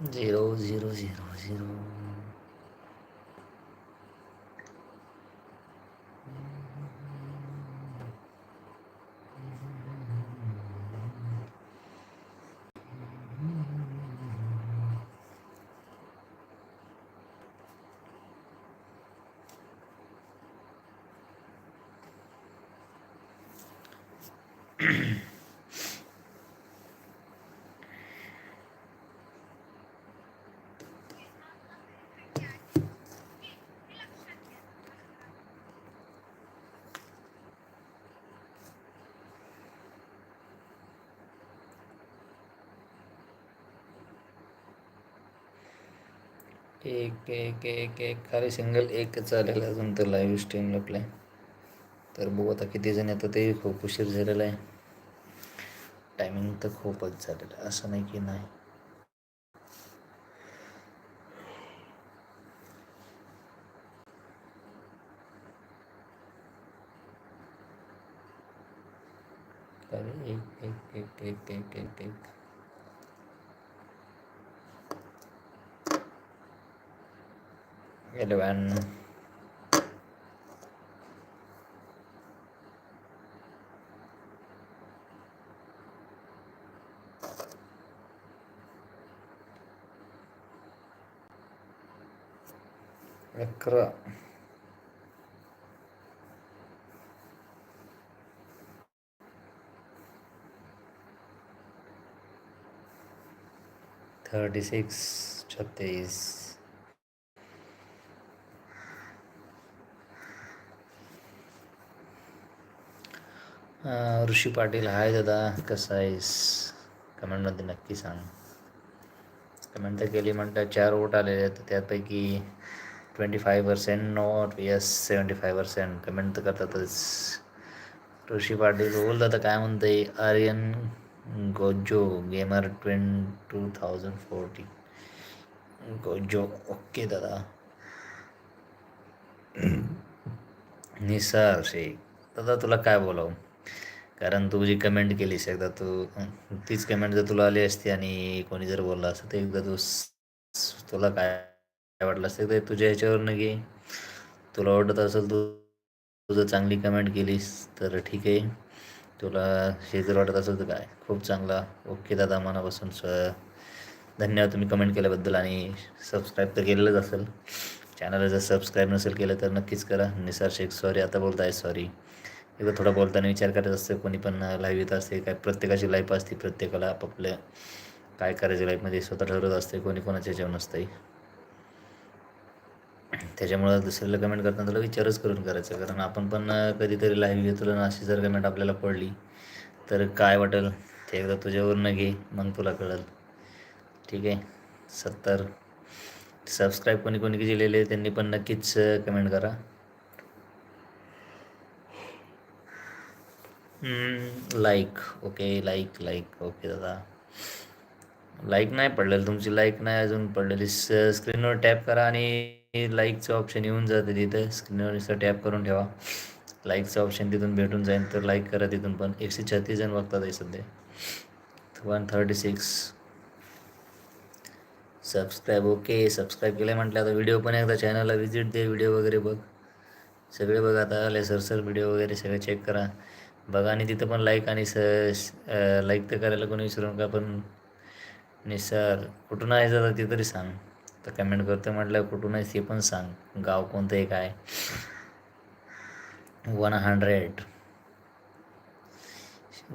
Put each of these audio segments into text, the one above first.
0 0 0 0うん。एक एक एक एक खाली सिंगल एक चालेल अजून तर लाईव्ह स्ट्रीम आपल्या तर बघू आता किती जण येतात ते. खूप उशीर झालेला आहे. टायमिंग तर खूपच झालेलं आहे. असं नाही की नाही. एक एक एक एक एक एक एक. Eleven अकरा थर्टी सिक्स छत्तीस ऋषी पाटील हाय दादा कसं आहेस कमेंटमध्ये नक्की सांग कमेंट तर केली म्हणतात चार वोट आलेले आहेत त्यापैकी twenty five percent not yes seventy five percent comment तर करतातच ऋषी पाटील बोल दादा काय म्हणते Aryan Gojo gamer twenty two thousand forty Gojo okay दादा निसार शेख दादा तुला काय बोलावं कारण तू जी कमेंट केलीस एकदा तू तीच कमेंट जर तुला आली असती आणि कोणी जर बोलला असतं तर एकदा तू तुला काय वाटलं असतं? ते तुझ्या ह्याच्यावरनं घे तुला आवडत असेल तू तुझं चांगली कमेंट केलीस तर ठीक आहे. तुला हे जर वाटत असेल तर काय? खूप चांगला. ओके दादा मनापासून स धन्यवाद तुम्ही कमेंट केल्याबद्दल आणि सबस्क्राईब तर केलेलंच असेल. चॅनलला जर सबस्क्राईब नसेल केलं तर नक्कीच करा. निसार शेख सॉरी आता बोलताय सॉरी एकदा थोडा बोलताना विचार करत असतं कोणी पण लाईव्ह येत असते काय प्रत्येकाची लाईफ असते प्रत्येकाला आपापल्या काय करायचं लाईफमध्ये स्वतः ठरवत असते कोणी कोणाच्या जेवण नसते त्याच्यामुळं दुसऱ्याला कमेंट करताना तुला विचारच करून करायचं कारण आपण पण कधीतरी लाईव्ह घेतो ना अशी जर कमेंट आपल्याला पडली तर काय वाटेल? ते एकदा तुझ्यावरनं घे मग तुला कळेल. ठीक आहे? सत्तर. सबस्क्राईब कोणी कोणी केलेले त्यांनी पण नक्कीच कमेंट करा. Like okay like like okay दादा. लाईक नाही पडलेलं तुमची लाईक नाही अजून पडलेली. स स्क्रीनवर टॅप करा आणि लाईकचं ऑप्शन येऊन जाते तिथं. स्क्रीनवर टॅप करून ठेवा. लाईकचं ऑप्शन तिथून भेटून जाईल तर लाईक करा तिथून पण. एकशे छत्तीस जण बघतात आहे सध्या. One thirty six subscribe okay subscribe केलं म्हटलं आता व्हिडिओ पण एकदा चॅनलला व्हिजिट दे व्हिडिओ वगैरे बघ. सगळे बघा आता आले सर सर व्हिडिओ वगैरे सगळे चेक करा. बघा आणि तिथं पण लाईक आणि स लाईक तर करायला कोणी विसरू नका पण निसर कुठून आहे जाता ते तरी सांग. तर कमेंट करतो म्हटलं कुठून आहे ते पण सांग. गाव कोणतं आहे? काय वन हंड्रेड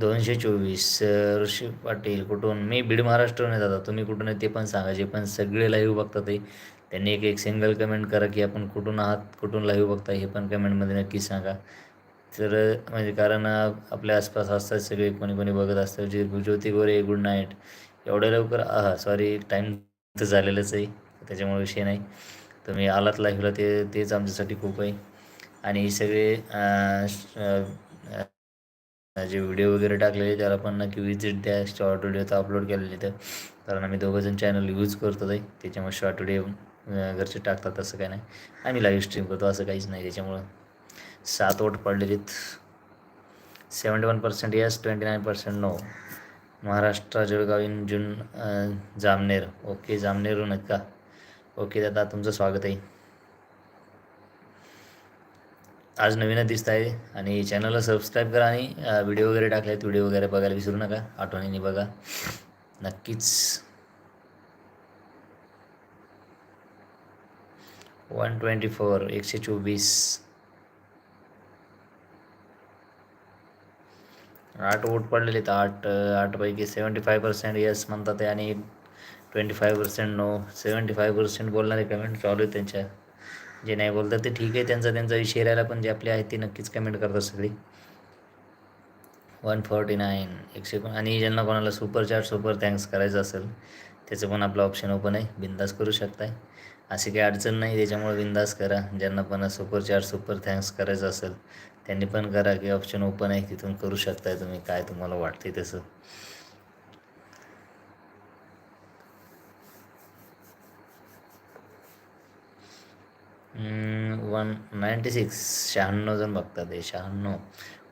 दोनशे चोवीस. ऋषी पाटील कुठून? मी बीड महाराष्ट्राहून आहे दादा. तुम्ही कुठून आहे ते पण सांगा. जे पण सगळे लाईव्ह बघतात ते. त्यांनी एक एक सिंगल कमेंट करा की आपण कुठून आहात कुठून लाईव्ह बघता हे पण कमेंटमध्ये नक्की सांगा. तर म्हणजे कारण आपल्या आसपास असतात सगळे कोणी कोणी बघत असतात. जे ज्योती गोरे गुड नाईट. एवढ्या लवकर हा सॉरी टाईम तर झालेलंच आहे. त्याच्यामुळे विषय नाही. तुम्ही आलात लाईव्हला ते तेच आमच्यासाठी खूप आहे. आणि हे सगळे जे व्हिडिओ वगैरे टाकलेले त्याला पण नक्की विजिट द्या. शॉर्ट व्हिडिओ तर अपलोड केलेले तर. कारण आम्ही दोघंजण चॅनल यूज करतो आहे त्याच्यामुळे शॉर्ट व्हिडिओ घरचे टाकतात असं काय नाही. आम्ही लाईव्ह स्ट्रीम करतो असं काहीच नाही त्याच्यामुळं. सात vote पडलेलीत. Seventy one percent yes twenty nine percent no Maharashtra Jalgaon in June Jamner. Okay जामनेरू आहेत का? ओके दादा तुमचं स्वागत आहे. आज नवीनच दिसत आहे आणि चॅनलला सबस्क्राईब करा आणि व्हिडिओ वगैरे टाकले आहेत व्हिडिओ वगैरे बघायला विसरू नका. आठवणीने बघा. नक्कीच. वन ट्वेंटी फोर एकशे चोवीस. आठ वोट पडलेले आहेत आठ आठपैकी सेवन्टी फाय पर्सेंट येस म्हणतात आणि twenty five percent no seventy five percent बोलणारे कमेंट चालू आहेत त्यांच्या. जे नाही बोलतात ते ठीक आहे त्यांचा त्यांचा विषय राहिला पण जे आपले आहेत ते नक्कीच कमेंट करतात सगळी. वन फोर्टी नाईन एकशे पण आणि ज्यांना कोणाला सुपर चार्ट सुपर थँक्स करायचं असेल त्याचं पण आपलं ऑप्शन ओपन आहे. बिंदास करू शकताय. अशी काही अडचण नाही त्याच्यामुळे बिंदास करा. ज्यांना पण सुपर चार्ट सुपर थँक्स करायचं असेल त्यांनी पण करा की ऑप्शन ओपन आहे तिथून करू शकताय तुम्ही काय तुम्हाला वाटते तसं. वन नाईंटी सिक्स शहाण्णव जण बघतात आहे शहाण्णव.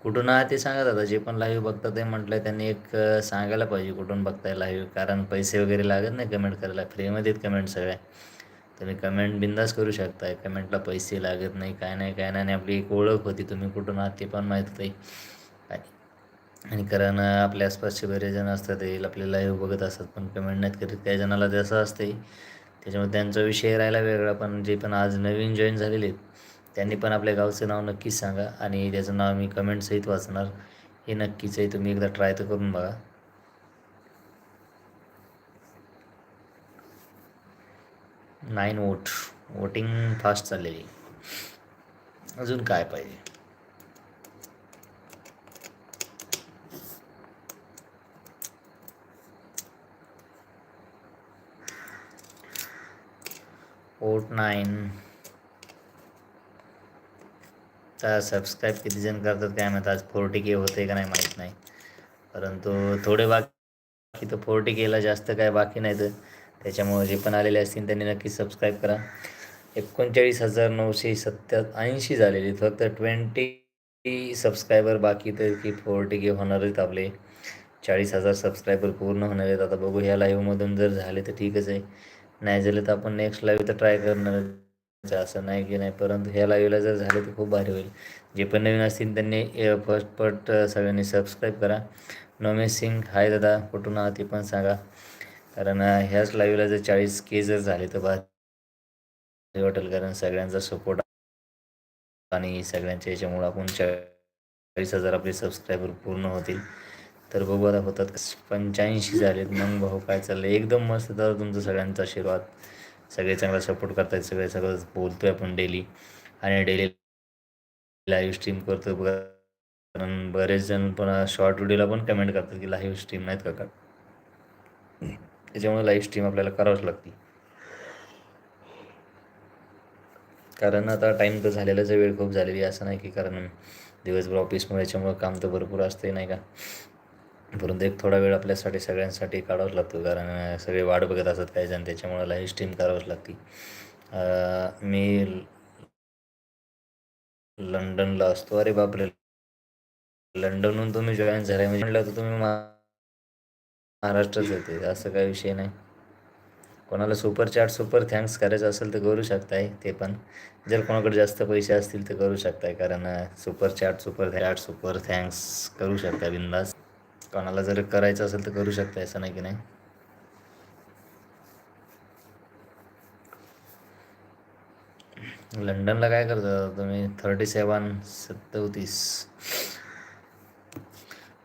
कुठून आहे ते सांगत आता जे पण लाईव्ह बघतात ते म्हटलं त्यांनी एक सांगायला पाहिजे कुठून बघताय लाईव्ह कारण पैसे वगैरे लागत नाही कमेंट करायला फ्रीमध्ये कमेंट सगळ्या. तुम्ही कमेंट बिंदास करू शकताय. कमेंटला पैसे लागत नाही काय नाही काय नाही. आपली एक ओळख होती तुम्ही कुठून आहात ते पण माहीत होते आणि कारण आपल्या आसपासचे बरेच जण असतात ते आपले लाईव्ह बघत असतात पण कमेंट नाहीत करीत. काही जणाला जसं असते त्याच्यामुळे त्यांचा विषय राहिला वेगळा पण जे पण आज नवीन जॉईन झालेले आहेत त्यांनी पण आपल्या गावचं नाव नक्कीच सांगा. आणि त्याचं नाव मी कमेंटसहित वाचणार. हे नक्कीच आहे तुम्ही एकदा ट्राय तर करून बघा. नाईन वोट वोटिंग फास्ट चाललेली. अजून काय पाहिजे? Vote nine. तर सबस्क्राईब किती जण करतात काय माहीत? आज फोर्टी के होते का नाही माहीत नाही. परंतु थोडे बाकी तर फोर्टी केला जास्त काय बाकी नाही तर त्याच्यामुळे जे पण आलेले असतील त्यांनी नक्की सबस्क्राईब करा. एकोणचाळीस हजार नऊशे सत्त्या ऐंशी झालेले फक्त ट्वेंटी सबस्क्रायबर बाकी तर की फोर्टी के होणार आहेत आपले. चाळीस हजार सबस्क्रायबर पूर्ण होणार आहेत. आता बघू ह्या लाईव्हमधून जर झाले तर ठीकच आहे. नाही झाले तर आपण नेक्स्ट लाईव्ह तर ट्राय करणार असं नाही की नाही परंतु ह्या लाईव्हला जर झाले तर खूप भारी होईल. जे पण नवीन असतील त्यांनी फर्स्ट पट सगळ्यांनी सबस्क्राईब करा. नोमेश सिंग हाय दादा कुठून आहात ते पण सांगा. कारण ह्याच लाईव्हला जर चाळीस के जर झाले तर भारी वाटेल कारण सगळ्यांचा सपोर्ट आणि सगळ्यांच्या याच्यामुळं आपण चाळीस हजार आपले सबस्क्रायबर पूर्ण होतील. तर बघू आता होतात पंच्याऐंशी झालेत. मग भाऊ काय चाललं एकदम मस्त तर तुमचं सगळ्यांचा आशीर्वाद. सगळे चांगला सपोर्ट करतायत. सगळे सगळं बोलतोय आपण डेली आणि डेली लाईव्ह स्ट्रीम करतो बघा. कारण बरेच जण पण शॉर्ट व्हिडिओला पण कमेंट करतात की लाईव्ह स्ट्रीम नाहीत का? त्याच्यामुळे लाईव्ह स्ट्रीम आपल्याला करावंच लागते कारण आता टाईम तर झालेलाच वेळ खूप झालेली असं नाही की कारण दिवसभर ऑफिसमुळे याच्यामुळं काम तर भरपूर असते नाही का? परंतु एक थोडा वेळ आपल्यासाठी सगळ्यांसाठी काढावाच लागतो कारण सगळे वाट बघत असतात काही जण त्याच्यामुळं लाईव्ह स्ट्रीम करावंच लागते. मी लंडनला असतो. अरे बापरे! लंडनहून तुम्ही जॉईन झालाय म्हणजे म्हटलं तर तुम्ही महाराष्ट्रच येते असं काही विषय नाही. कोणाला सुपर चार्ट सुपर थँक्स करायचं असेल तर करू शकताय ते पण. जर कोणाकडे जास्त पैसे असतील तर करू शकताय कारण super chart super chart super thanks करू शकता बिंदास कोणाला जर करायचं असेल तर करू शकता असं नाही की नाही? लंडनला काय करता तुम्ही? थर्टी सेवन सत्तवतीस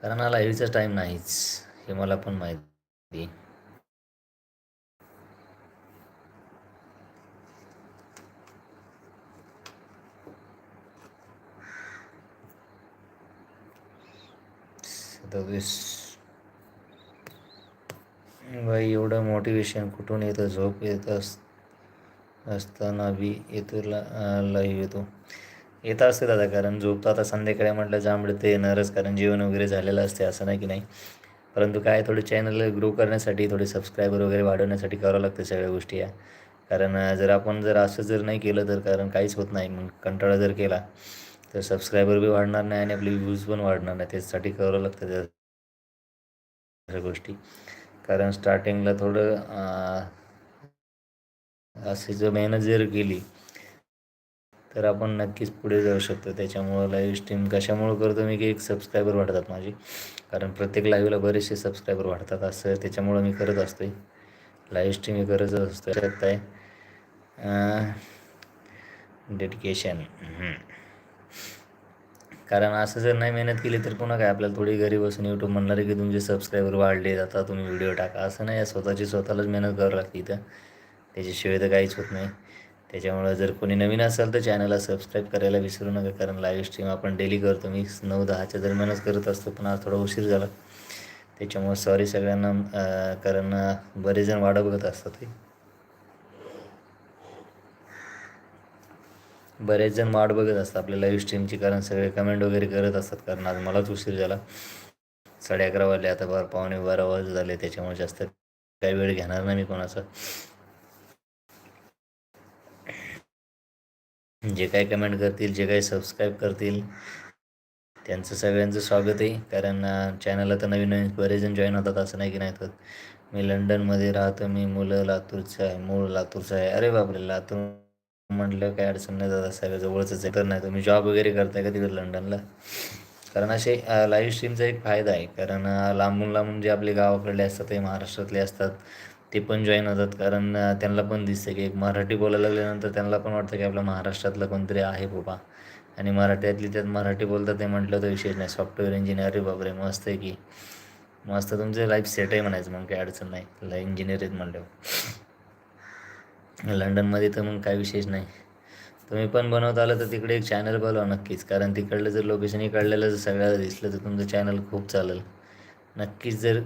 कारण मला लाईव्हचा टाईम नाहीच. हे मला पण माहिती सदवीस बाई एवढं मोटिवेशन कुठून येतं? झोप येत अस असताना बी येतो लाईव्ह येतो. येत असते दादा कारण झोपतो आता संध्याकाळी म्हटलं जांभळे ते येणारच कारण जेवण वगैरे झालेलं असते असं नाही की नाही? परंतु काय थोडे चॅनल ग्रो करण्यासाठी थोडे सबस्क्रायबर वगैरे वाढवण्यासाठी करावं लागतं सगळ्या गोष्टी या. कारण जर आपण जर असं जर नाही केलं तर कारण काहीच होत नाही. मग कंटाळा जर केला तर सबस्क्रायबर बी वाढणार नाही आणि आपले व्ह्यूज पण वाढणार नाही. त्याच्यासाठी करावं लागतं त्या गोष्टी. कारण स्टार्टिंगला थोडं अशी जर मेहनत जर केली तर आपण नक्कीच पुढे जाऊ शकतो. त्याच्यामुळं लाईव्ह स्ट्रीम कशामुळं करतो मी की एक सबस्क्रायबर वाढतात माझे. कारण प्रत्येक लाईव्हला बरेचसे सबस्क्रायबर वाढतात असं त्याच्यामुळं मी करत असतो लाईव्ह स्ट्रीम मी करतच असतो. करत आहे डेडिकेशन कारण असं जर नाही मेहनत केली तर पुन्हा काय आपल्याला थोडी घरी बसून यूट्यूब म्हणणार आहे की तुमचे सबस्क्रायबर वाढले आता तुम्ही व्हिडिओ टाका. असं नाही स्वतःची स्वतःलाच मेहनत करावं लागते इथं. त्याच्याशिवाय तर काहीच होत नाही. त्याच्यामुळं जर कोणी नवीन असेल तर चॅनलला सबस्क्राईब करायला विसरू नका कारण लाईव्ह स्ट्रीम आपण डेली करतो. मी नऊ दहाच्या दरम्यानच करत असतो पण आज थोडा उशीर झाला. त्याच्यामुळं सॉरी सगळ्यांना कारण बरेच जण वाढ बघत असतात. ते बरेच जण वाट बघत असतात आपल्या लाईव्ह स्ट्रीमची कारण सगळे कमेंट वगैरे करत असतात कारण आज मलाच उशीर झाला. साडे अकरा वाजले आता बार पावणे बारा वाज झाले त्याच्यामुळे जास्त काही वेळ घेणार नाही मी कोणाचा. जे काही कमेंट करतील जे काही सबस्क्राईब करतील त्यांचं सगळ्यांचं स्वागत आहे. कारण चॅनलला तर नवीन नवीन बरेच जण जॉईन होतात असं नाही की नाही होत मी लंडनमध्ये राहतो मी मुलं लातूरचं आहे मूळ लातूरचं आहे. अरे बापरे लातूर म्हटलं काय अडचण नाही जात सगळं जवळचंच आहे तर नाही. तुम्ही जॉब वगैरे करताय का तिकडे लंडनला? कारण असे लाईव्ह स्ट्रीमचा एक फायदा आहे. कारण लांबून लांबून जे आपले गावाकडले असतात ते महाराष्ट्रातले असतात. ते पण जॉईन होतात. कारण त्यांना पण दिसतं की एक मराठी बोलायला लागल्यानंतर त्यांना पण वाटतं की आपल्या महाराष्ट्रातलं कोणतरी आहे बाबा. आणि मराठीतली त्यात मराठी बोलतात ते म्हटलं तर विशेष नाही. सॉफ्टवेअर इंजिनिअर अरे बापरे मस्त आहे की. मस्त तुमचं लाईफ सेट आहे म्हणायचं मग काही अडचण नाही. लाईफ इंजिनियर आहेत म्हटल्यावर लंडनमध्ये तर मग काय विशेष नाही. तुम्ही पण बनवत आलं तर तिकडे एक चॅनल बनवा नक्कीच. कारण तिकडलं जर लोकेशनही काढलेलं जर सगळ्याला दिसलं तर तुमचं चॅनल खूप चालेल. नक्कीच जर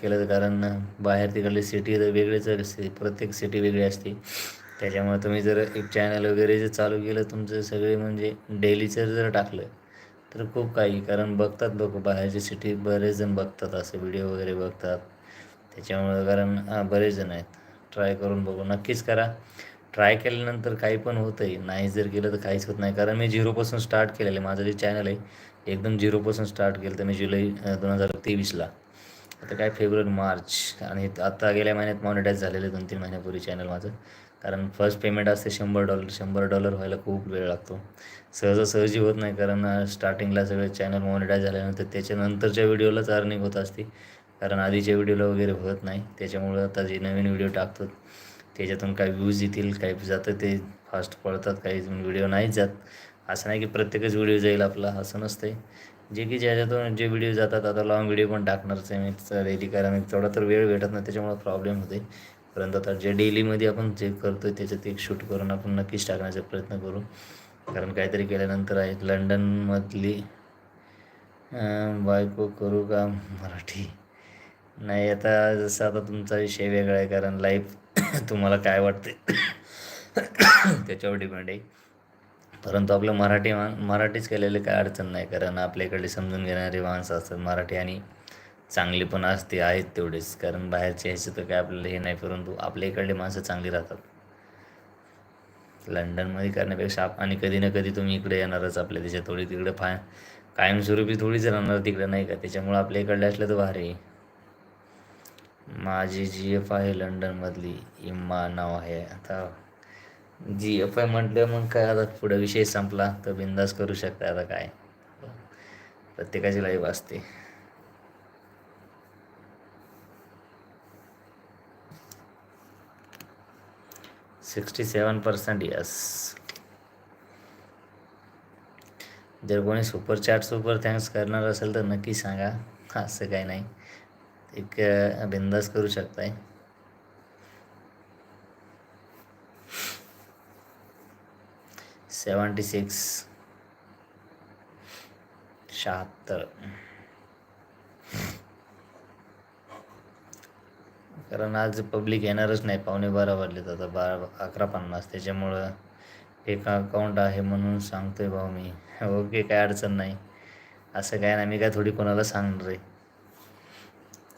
केलं तर कारण बाहेर तिकडली सिटी तर वेगळीच असते. प्रत्येक सिटी वेगळी असते. त्याच्यामुळे तुम्ही जर एक चॅनल वगैरे जर चालू केलं तुमचं सगळे म्हणजे डेलीचं जर टाकलं तर खूप काही. कारण बघतात बघू बाहेरची सिटी बरेच जण बघतात असे व्हिडिओ वगैरे बघतात. त्याच्यामुळं कारण बरेच जण आहेत. ट्राय करून बघू. नक्कीच करा. ट्राय केल्यानंतर काही पण होतं आहे नाही जर केलं तर काहीच होत नाही. कारण मी झिरोपासून स्टार्ट केलेलं आहे. माझं जे चॅनल आहे एकदम झिरोपासून स्टार्ट केलं तर मी जुलै दोन हजार तेवीसला. आता काय फेब्रुवारी मार्च आणि आता गेल्या महिन्यात मॉनिटाईज झालेलं दोन तीन महिन्यापूर्वी चॅनल माझं. कारण फर्स्ट पेमेंट असते शंभर डॉलर शंभर डॉलर व्हायला खूप वेळ लागतो. सहजासहजी होत नाही कारण स्टार्टिंगला सगळे चॅनल मॉनिटाईज झाल्यानंतर त्याच्यानंतरच्या व्हिडिओलाच अर्निंग होत असते. कारण आधीच्या व्हिडिओला वगैरे होत नाही. त्याच्यामुळं आता जे नवीन व्हिडिओ टाकतात त्याच्यातून काय व्ह्यूज येतील काही जातं ते फास्ट पळतात काही व्हिडिओ नाहीच जात. असं नाही की प्रत्येकच व्हिडिओ जाईल आपला असं नसतं जे की ज्याच्यातून जे व्हिडिओ जातात आता लॉंग व्हिडिओ पण टाकणारच आहे मी डेली कारण तेवढा तर वेळ भेटत नाही त्याच्यामुळे प्रॉब्लेम होते परंतु आता जे डेलीमध्ये आपण जे करतो आहे त्याच्यात एक शूट करून आपण नक्कीच टाकण्याचा प्रयत्न करू. कारण काहीतरी केल्यानंतर आहे लंडनमधली बायको करू का मराठी? नाही आता जसं आता तुमचा विषय वेगळा आहे कारण लाईफ तुम्हाला काय वाटते त्याच्यावर डिपेंड आहे. परंतु आपलं मराठी मा मराठीच केलेले काय अडचण नाही कारण आपल्याकडे समजून घेणारी माणसं असतात मराठी आणि चांगली पण असते आहेत तेवढेच. कारण बाहेरचे ह्याचे तर काय आपल्याला हे नाही परंतु आपल्या इकडले माणसं चांगली राहतात. लंडनमध्ये करण्यापेक्षा आप आणि कधी ना कधी तुम्ही इकडे येणारच आपल्या देशात थोडी तिकडे फाय कायमस्वरूपी थोडीच राहणार तिकडे नाही का? त्याच्यामुळं आपल्या इकडले असलं तर भारी. माझी जी एफ आहे लंडनमधली इम्मा नाव आहे. आता जी एफ आय म्हटलं मग काय आता पुढं विषय संपला तर बिंदास करू शकता आता काय. प्रत्येकाची लाईफ असते. सिक्स्टी सेवन पर्सेंट यस जर कोणी सुपर चॅट सुपर थँक्स करणार असेल तर नक्की सांगा. असं काही नाही. एक बिंदास करू शकताय. Seventy six. शहात्तर. कारण आज पब्लिक येणारच नाही. पावणे बारा वाजलेत आता बारा अकरा पन्नास. त्याच्यामुळं एक अकाउंट आहे म्हणून सांगतो आहे भाऊ मी. ओके काय अडचण नाही. असं काय नाही. मी काय थोडी कोणाला सांगणार आहे?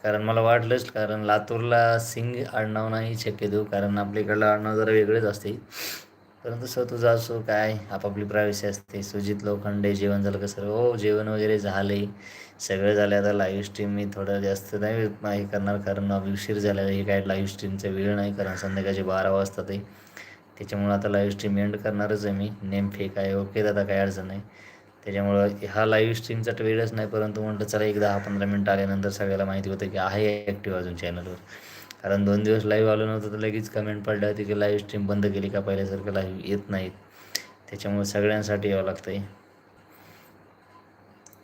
कारण मला वाटलंच कारण लातूरला सिंग आडनाव नाही शक्यतो. कारण कारण आपल्याकडलं आडनाव जरा वेगळेच असते परंतु सर तुझं असो काय? आपापली प्रायव्हसी असते. सुजित लोखंडे जेवण झालं का सर? हो जेवण वगैरे झालं. आहे सगळं झालं. आता लाईव्ह स्ट्रीम मी थोडं जास्त नाही हे करणार. कारण उशीर झाला. हे काय लाईव्ह स्ट्रीमचा वेळ नाही. कारण संध्याकाळचे बारा वाजता ते. त्याच्यामुळं आता लाईव्ह स्ट्रीम एंड करणारच आहे मी. नेम फेक आहे. ओके दादा काय अडचण नाही. त्याच्यामुळं हा लाईव्ह स्ट्रीमचा वेळच नाही. परंतु म्हटलं चला एक दहा पंधरा मिनटं आल्यानंतर सगळ्याला माहिती होतं की आहे ॲक्टिव्ह अजून चॅनलवर कारण दोन दिवस लाईव्ह आलो नव्हतं तर लगेच कमेंट पडल्या होती की लाईव्ह स्ट्रीम बंद केली का पहिल्यासारखं लाईव्ह येत नाहीत. त्याच्यामुळे सगळ्यांसाठी यावं लागतं आहे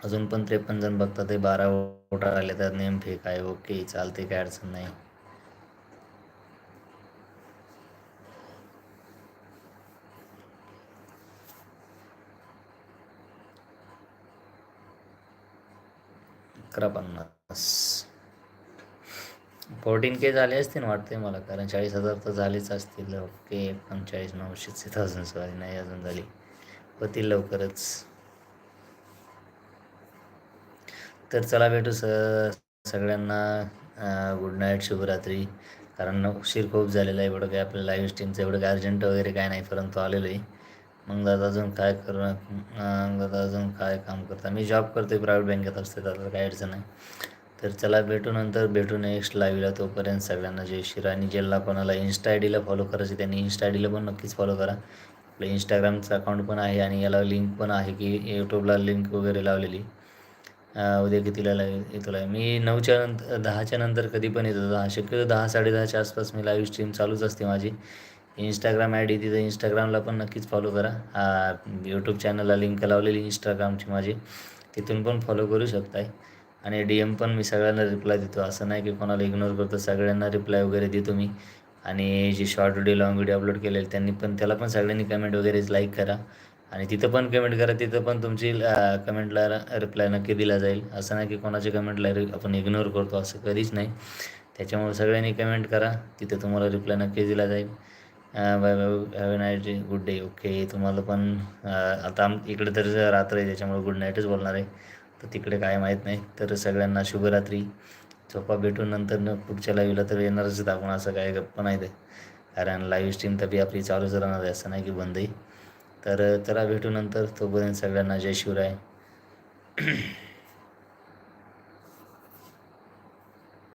अजून पण त्रेपन्न जण बघतात ते बारा वोटर आले तर नेम फेक आहे ओके चालते काय अडचण नाही. अकरा पन्नास. फोर्टीन के झाले असतील वाटते मला कारण चाळीस हजार तर झालेच असतील ओके पंचेचाळीस नऊशे थाउजंड सॉरी नाही अजून झाली. होतील लवकरच. तर चला भेटू सर सगळ्यांना गुड नाईट शुभरात्री. कारण उशीर खूप झालेला आहे एवढं काय आपल्या लाईव्ह स्ट्रीमचं एवढं काय अर्जंट वगैरे काय नाही परंतु आलेलो आहे. मग दादा अजून काय करू दादा अजून काय काम करता? मी जॉब करतो प्रायव्हेट बँकेत असते दादा काय अडचण नाही. तर चला भेटू नंतर भेटू नेक्स्ट लाईव्हला तोपर्यंत सगळ्यांना जय श्री आणि ज्यांना कोणाला इन्स्टा आय डीला फॉलो करायचे त्यांनी इन्स्टा आय डीला पण नक्कीच फॉलो करा. आपलं इंस्टाग्रामचं अकाउंट पण आहे आणि याला लिंक पण आहे की यूट्यूबला लिंक वगैरे लावलेली. उद्या कितीला लागेल येतो लाईव्ह मी नऊच्या नंतर दहाच्या नंतर कधी पण येतो. दहा शक्यतो दहा साडेदहाच्या आसपास मी लाईव्ह स्ट्रीम चालूच असते माझी. इंस्टाग्राम आय डी तिथं इंस्टाग्रामला पण नक्कीच फॉलो करा. यूट्यूब चॅनलला लिंक लावलेली इंस्टाग्रामची माझी. तिथून पण फॉलो करू शकताय. आणि डी एम पण मी सगळ्यांना रिप्लाय देतो. असं नाही की कोणाला इग्नोर करतो. सगळ्यांना रिप्लाय वगैरे देतो मी. आणि जे short video long video upload केलेले त्यांनी पण त्याला पण सगळ्यांनी कमेंट वगैरे लाईक करा. आणि तिथं पण कमेंट करा. तिथं पण तुमची कमेंटला रिप्लाय नक्की दिला जाईल. असं नाही की कोणाच्या कमेंटला आपण इग्नोर करतो. असं कधीच नाही. त्याच्यामुळे सगळ्यांनी कमेंट करा. तिथं तुम्हाला रिप्लाय नक्की दिला जाईल. Bye bye have a night good day okay तुम्हाला पण आता आम इकडे तर रात्र आहे. त्याच्यामुळे गुड नाईटच बोलणार आहे. तर तिकडे काय माहीत नाही. तर सगळ्यांना शुभरात्री. झोपा भेटून नंतर पुढच्या लाईव्हला तर येणारच आपण. असं काय गप्पा नाही ते. कारण लाईव्ह स्ट्रीम तर बी आपली चालूच राहणार आहे. असं नाही की बंदही. तर चला भेटू नंतर. तोपर्यंत सगळ्यांना जय शिवराय.